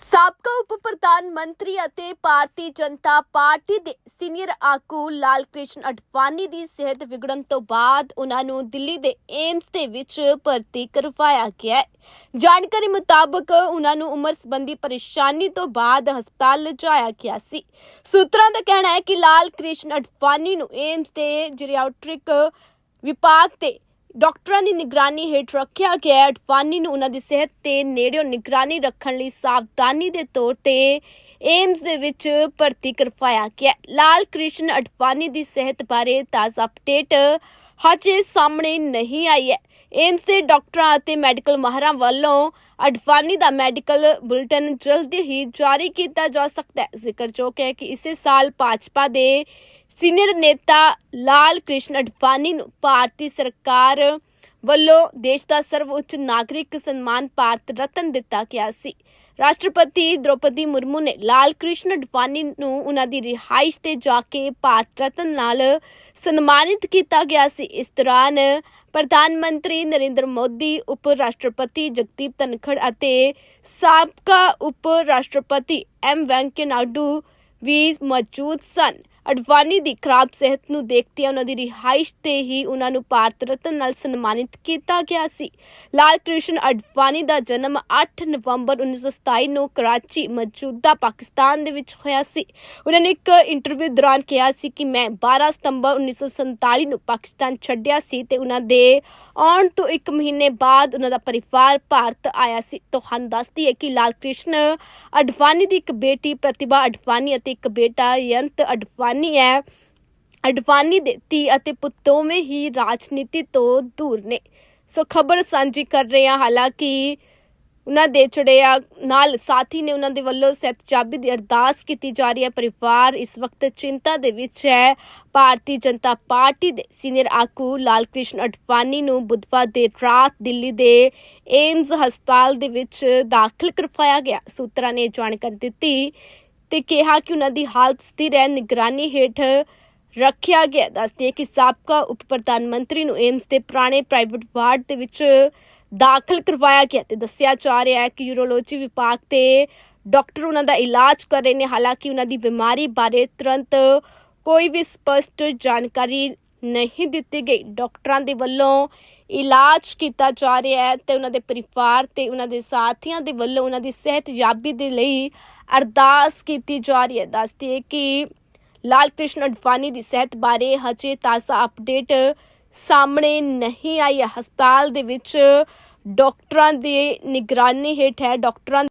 ਸਾਬਕਾ ਉਪ ਪ੍ਰਧਾਨ ਮੰਤਰੀ ਅਤੇ ਭਾਰਤੀ ਜਨਤਾ ਪਾਰਟੀ ਦੇ ਸੀਨੀਅਰ ਆਗੂ ਲਾਲ ਕ੍ਰਿਸ਼ਨ ਅਡਵਾਨੀ ਦੀ ਸਿਹਤ ਵਿਗੜਨ ਤੋਂ ਬਾਅਦ ਉਹਨਾਂ ਨੂੰ ਦਿੱਲੀ ਦੇ ਏਮਸ ਦੇ ਵਿੱਚ ਭਰਤੀ ਕਰਵਾਇਆ ਗਿਆ ਹੈ। ਜਾਣਕਾਰੀ ਮੁਤਾਬਕ ਉਹਨਾਂ ਨੂੰ ਉਮਰ ਸੰਬੰਧੀ ਪਰੇਸ਼ਾਨੀ ਤੋਂ ਬਾਅਦ ਹਸਪਤਾਲ ਲਿਜਾਇਆ ਗਿਆ ਸੀ। ਸੂਤਰਾਂ ਦਾ ਕਹਿਣਾ ਹੈ ਕਿ ਲਾਲ ਕ੍ਰਿਸ਼ਨ ਅਡਵਾਨੀ ਨੂੰ ਏਮਸ ਦੇ ਜੀਰੀਆਟ੍ਰਿਕ ਵਿਭਾਗ ਤੇ ਡਾਕਟਰਾਂ ਦੀ ਨਿਗਰਾਨੀ ਹੇਠ ਰੱਖਿਆ ਗਿਆ ਹੈ। ਅਡਵਾਨੀ ਨੂੰ ਉਹਨਾਂ ਦੀ ਸਿਹਤ ਤੇ ਨੇੜਿਓਂ ਨਿਗਰਾਨੀ ਰੱਖਣ ਲਈ ਸਾਵਧਾਨੀ ਦੇ ਤੌਰ ਤੇ ਏਮਸ ਦੇ ਵਿੱਚ ਭਰਤੀ ਕਰਵਾਇਆ ਗਿਆ ਲਾਲ ਕ੍ਰਿਸ਼ਨ ਅਡਵਾਨੀ ਦੀ ਸਿਹਤ ਬਾਰੇ ਤਾਜ਼ਾ ਅਪਡੇਟ ਹਜੇ ਸਾਹਮਣੇ ਨਹੀਂ ਆਈ ਹੈ। ਏਮਸ ਦੇ ਡਾਕਟਰਾਂ ਅਤੇ ਮੈਡੀਕਲ ਮਾਹਰਾਂ ਵੱਲੋਂ ਅਡਵਾਨੀ ਦਾ ਮੈਡੀਕਲ ਬੁਲੇਟਿਨ ਜਲਦੀ ਹੀ ਜਾਰੀ ਕੀਤਾ ਜਾ ਸਕਦਾ ਹੈ। ਜ਼ਿਕਰਯੋਗ ਹੈ ਕਿ ਇਸੇ ਸਾਲ ਭਾਜਪਾ ਦੇ ਸੀਨੀਅਰ ਨੇਤਾ ਲਾਲ ਕ੍ਰਿਸ਼ਨ ਅਡਵਾਨੀ ਨੂੰ ਭਾਰਤੀ ਸਰਕਾਰ ਵੱਲੋਂ ਦੇਸ਼ ਦਾ ਸਰਵਉੱਚ ਨਾਗਰਿਕ ਸਨਮਾਨ ਭਾਰਤ ਰਤਨ ਦਿੱਤਾ ਗਿਆ ਸੀ। ਰਾਸ਼ਟਰਪਤੀ ਦ੍ਰੋਪਦੀ ਮੁਰਮੂ ਨੇ ਲਾਲ ਕ੍ਰਿਸ਼ਨ ਅਡਵਾਨੀ ਨੂੰ ਉਹਨਾਂ ਦੀ ਰਿਹਾਇਸ਼ ਤੇ ਜਾ ਕੇ ਭਾਰਤ ਰਤਨ ਨਾਲ ਸਨਮਾਨਿਤ ਕੀਤਾ ਗਿਆ ਸੀ। ਇਸ ਦੌਰਾਨ ਪ੍ਰਧਾਨ ਮੰਤਰੀ ਨਰਿੰਦਰ ਮੋਦੀ ਉਪ ਰਾਸ਼ਟਰਪਤੀ ਜਗਦੀਪ ਧਨਖੜ ਅਤੇ ਸਾਬਕਾ ਉਪ ਰਾਸ਼ਟਰਪਤੀ ਐਮ ਵੈਂਕਈਆ ਨਾਇਡੂ ਵੀ ਮੌਜੂਦ ਸਨ। ਅਡਵਾਨੀ ਦੀ ਖਰਾਬ ਸਿਹਤ ਨੂੰ ਦੇਖਦਿਆਂ ਉਹਨਾਂ ਦੀ ਰਿਹਾਇਸ਼ ਤੇ ਹੀ ਉਹਨਾਂ ਨੂੰ ਭਾਰਤ ਰਤਨ ਨਾਲ ਸਨਮਾਨਿਤ ਕੀਤਾ ਗਿਆ ਸੀ। ਲਾਲ ਕ੍ਰਿਸ਼ਨ ਅਡਵਾਨੀ ਦਾ ਜਨਮ 8 ਨਵੰਬਰ 1927 ਨੂੰ ਕਰਾਚੀ, ਮੌਜੂਦਾ ਪਾਕਿਸਤਾਨ ਦੇ ਵਿੱਚ ਹੋਇਆ ਸੀ। ਉਹਨਾਂ ਨੇ ਇੱਕ ਇੰਟਰਵਿਊ ਦੌਰਾਨ ਕਿਹਾ ਸੀ ਕਿ ਮੈਂ 12 ਸਤੰਬਰ 1947 ਨੂੰ ਪਾਕਿਸਤਾਨ ਛੱਡਿਆ ਸੀ ਤੇ ਉਹਨਾਂ ਦੇ ਆਉਣ ਤੋਂ ਇੱਕ ਮਹੀਨੇ ਬਾਅਦ ਉਹਨਾਂ ਦਾ ਪਰਿਵਾਰ ਭਾਰਤ ਆਇਆ ਸੀ। ਤੁਹਾਨੂੰ ਦੱਸਦੀ ਹੈ ਕਿ ਲਾਲ ਕ੍ਰਿਸ਼ਨ ਅਡਵਾਨੀ ਦੀ ਇੱਕ ਬੇਟੀ ਪ੍ਰਤਿਭਾ ਅਡਵਾਨੀ ਅਤੇ ਇੱਕ ਬੇਟਾ ਯੰਤ ਅਡਵਾਨੀ ਹੈ। ਅਡਵਾਨੀ ਦੇ ਧੀ ਅਤੇ ਪੁੱਤ ਦੋਵੇਂ ਹੀ ਰਾਜਨੀਤੀ ਤੋਂ ਦੂਰ ਨੇ। ਸੋ ਖਬਰ ਸਾਂਝੀ ਕਰ ਰਹੇ ਹਾਂ। ਹਾਲਾਂਕਿ ਉਹਨਾਂ ਦੇ ਚੜਿਆ ਨਾਲ ਸਾਥੀ ਨੇ ਉਹਨਾਂ ਦੇ ਵੱਲੋਂ ਸਹਿਤਜਾਬੀ ਦੀ ਅਰਦਾਸ ਕੀਤੀ ਜਾ ਰਹੀ ਹੈ। ਪਰਿਵਾਰ ਇਸ ਵਕਤ ਚਿੰਤਾ ਦੇ ਵਿੱਚ ਹੈ। ਭਾਰਤੀ ਜਨਤਾ ਪਾਰਟੀ ਦੇ ਸੀਨੀਅਰ ਆਗੂ ਲਾਲ ਕ੍ਰਿਸ਼ਨ ਅਡਵਾਨੀ ਨੂੰ ਬੁੱਧਵਾਰ ਦੇ ਰਾਤ ਦਿੱਲੀ ਦੇ ਏਮਜ਼ ਹਸਪਤਾਲ ਦੇ ਵਿੱਚ ਦਾਖਲ ਕਰਵਾਇਆ ਗਿਆ। ਸੂਤਰਾਂ ਨੇ ਜਾਣਕਾਰੀ ਦਿੱਤੀ ਤੇ ਕਿਹਾ ਕਿ ਉਹਨਾਂ ਦੀ ਹਾਲਤ ਸਥਿਰ ਹੈ। ਨਿਗਰਾਨੀ ਹੇਠ ਰੱਖਿਆ ਗਿਆ ਦੱਸਦੇ ਕਿ ਸਾਬਕਾ ਉਪ ਪ੍ਰਧਾਨ ਮੰਤਰੀ ਨੂੰ ਏਮਸ ਦੇ ਪੁਰਾਣੇ ਪ੍ਰਾਈਵੇਟ ਵਾਰਡ ਦੇ ਵਿੱਚ ਦਾਖਲ ਕਰਵਾਇਆ ਗਿਆ ਤੇ ਦੱਸਿਆ ਜਾ ਰਿਹਾ ਹੈ ਕਿ ਯੂਰੋਲੋਜੀ ਵਿਭਾਗ ਤੇ ਡਾਕਟਰ ਉਹਨਾਂ ਦਾ ਇਲਾਜ ਕਰ ਰਹੇ ਨੇ। ਹਾਲਾਂਕਿ ਉਹਨਾਂ ਦੀ ਬਿਮਾਰੀ ਬਾਰੇ ਤੁਰੰਤ ਕੋਈ ਵੀ ਸਪਸ਼ਟ ਜਾਣਕਾਰੀ ਨਹੀਂ ਦਿੱਤੀ ਗਈ ਡਾਕਟਰਾਂ ਦੇ ਵੱਲੋਂ ਇਲਾਜ ਕੀਤਾ ਜਾ ਰਿਹਾ ਹੈ ਤੇ ਉਹਨਾਂ ਦੇ ਪਰਿਵਾਰ ਤੇ ਉਹਨਾਂ ਦੇ ਸਾਥੀਆਂ ਦੇ ਵੱਲੋਂ ਉਹਨਾਂ ਦੀ ਸਿਹਤਯਾਬੀ ਦੇ ਲਈ ਅਰਦਾਸ ਕੀਤੀ ਜਾ ਰਹੀ ਹੈ। ਦੱਸਦੀ ਹੈ ਕਿ ਲਾਲ ਕ੍ਰਿਸ਼ਨ ਅਡਵਾਨੀ ਦੀ ਸਿਹਤ ਬਾਰੇ ਹਜੇ ਤਾਜ਼ਾ ਅਪਡੇਟ ਸਾਹਮਣੇ ਨਹੀਂ ਆਈ। ਹੈ ਹਸਪਤਾਲ ਦੇ ਵਿੱਚ ਡਾਕਟਰਾਂ ਦੀ ਨਿਗਰਾਨੀ ਹੇਠ ਹੈ। ਡਾਕਟਰਾਂ